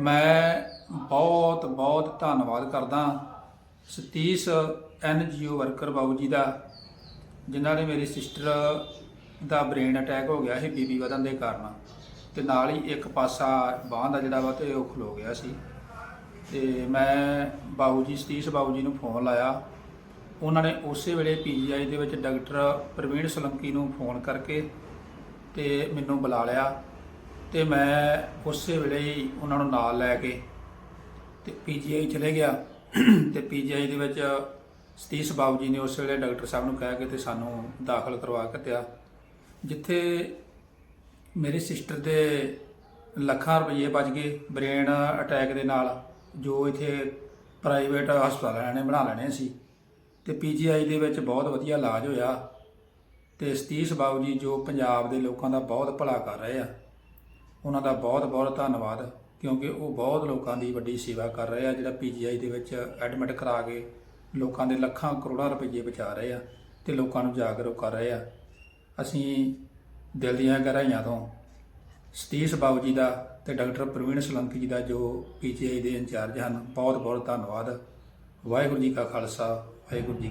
ਮੈਂ ਬਹੁਤ ਬਹੁਤ ਧੰਨਵਾਦ ਕਰਦਾ ਸਤੀਸ਼ ਐਨਜੀਓ ਵਰਕਰ ਬਾਬੂ ਜੀ ਦਾ, ਜਿਨ੍ਹਾਂ ਨੇ ਮੇਰੀ ਸਿਸਟਰ ਦਾ ਬ੍ਰੇਨ ਅਟੈਕ ਹੋ ਗਿਆ ਸੀ ਬੀਬੀ ਵਧਣ ਦੇ ਕਾਰਨ ਤੇ ਨਾਲ ਹੀ ਇੱਕ ਪਾਸਾ ਬਾਂਹ ਦਾ ਜਿਹੜਾ ਵਾ ਤੇ ਉਹ ਖਲੋ ਗਿਆ ਸੀ। ਤੇ ਮੈਂ ਬਾਬੂ ਜੀ, ਸਤੀਸ਼ ਬਾਬੂ ਜੀ ਨੂੰ ਫੋਨ ਲਾਇਆ। ਉਹਨਾਂ ਨੇ ਉਸੇ ਵੇਲੇ ਪੀਜੀਆਈ ਦੇ ਵਿੱਚ ਡਾਕਟਰ ਪ੍ਰਵੀਨ ਸੋਲੰਕੀ ਨੂੰ ਫੋਨ ਕਰਕੇ ਤੇ ਮੈਨੂੰ ਬੁਲਾ ਲਿਆ। ਤੇ ਮੈਂ ਉਸੇ ਵੇਲੇ ਹੀ ਉਹਨਾਂ ਨੂੰ ਨਾਲ ਲੈ ਕੇ ਤੇ ਪੀਜੀਆਈ ਚਲੇ ਗਿਆ। ਤੇ ਪੀਜੀਆਈ ਦੇ ਵਿੱਚ ਸਤੀਸ਼ ਬਾਬੂ ਜੀ ਨੇ ਉਸ ਵੇਲੇ ਡਾਕਟਰ ਸਾਹਿਬ ਨੂੰ ਕਹਿ ਕੇ ਤੇ ਸਾਨੂੰ ਦਾਖਲ ਕਰਵਾ ਕੇ ਤਿਆ ਜਿੱਥੇ ਮੇਰੀ ਸਿਸਟਰ ਦੇ ਲੱਖਾਂ ਰੁਪਏ ਬਚ ਗਏ ਬ੍ਰੇਨ ਅਟੈਕ ਦੇ ਨਾਲ, ਜੋ ਇਥੇ ਪ੍ਰਾਈਵੇਟ ਹਸਪਤਾਲਾਂ ਨੇ ਬਣਾ ਲੈਣੇ ਸੀ। ਤੇ ਪੀਜੀਆਈ ਦੇ ਵਿੱਚ ਬਹੁਤ ਵਧੀਆ ਇਲਾਜ ਹੋਇਆ। ਤੇ ਸਤੀਸ਼ ਬਾਬੂ ਜੀ ਜੋ ਪੰਜਾਬ ਦੇ ਲੋਕਾਂ ਦਾ ਬਹੁਤ ਭਲਾ ਕਰ ਰਹੇ ਆ। ਉਹਨਾਂ ਦਾ ਬਹੁਤ ਬਹੁਤ ਧੰਨਵਾਦ, ਕਿਉਂਕਿ ਉਹ ਬਹੁਤ ਲੋਕਾਂ ਦੀ ਵੱਡੀ ਸੇਵਾ ਕਰ ਰਹੇ ਆ, ਜਿਹੜਾ ਪੀਜੀਆਈ ਦੇ ਵਿੱਚ ਐਡਮਿਟ ਕਰਾ ਕੇ ਲੋਕਾਂ ਦੇ ਲੱਖਾਂ ਕਰੋੜਾਂ ਰੁਪਏ ਬਚਾ ਰਹੇ ਆ ਤੇ ਲੋਕਾਂ ਨੂੰ ਜਾਗਰੂਕ ਕਰ ਰਹੇ ਆ। ਅਸੀਂ ਦਿਲ ਦੀਆਂ ਗਹਿਰਾਈਆਂ ਤੋਂ ਸਤੀਸ਼ ਬਾਬੂ ਜੀ ਦਾ ਤੇ ਡਾਕਟਰ ਪ੍ਰਵੀਨ ਸੋਲੰਕੀ ਜੀ ਦਾ ਜੋ ਪੀਜੀਆਈ ਦੇ ਇੰਚਾਰਜ ਹਨ, ਬਹੁਤ ਬਹੁਤ ਧੰਨਵਾਦ। ਵਾਹਿਗੁਰੂ ਜੀ ਕਾ ਖਾਲਸਾ, ਵਾਹਿਗੁਰੂ ਜੀ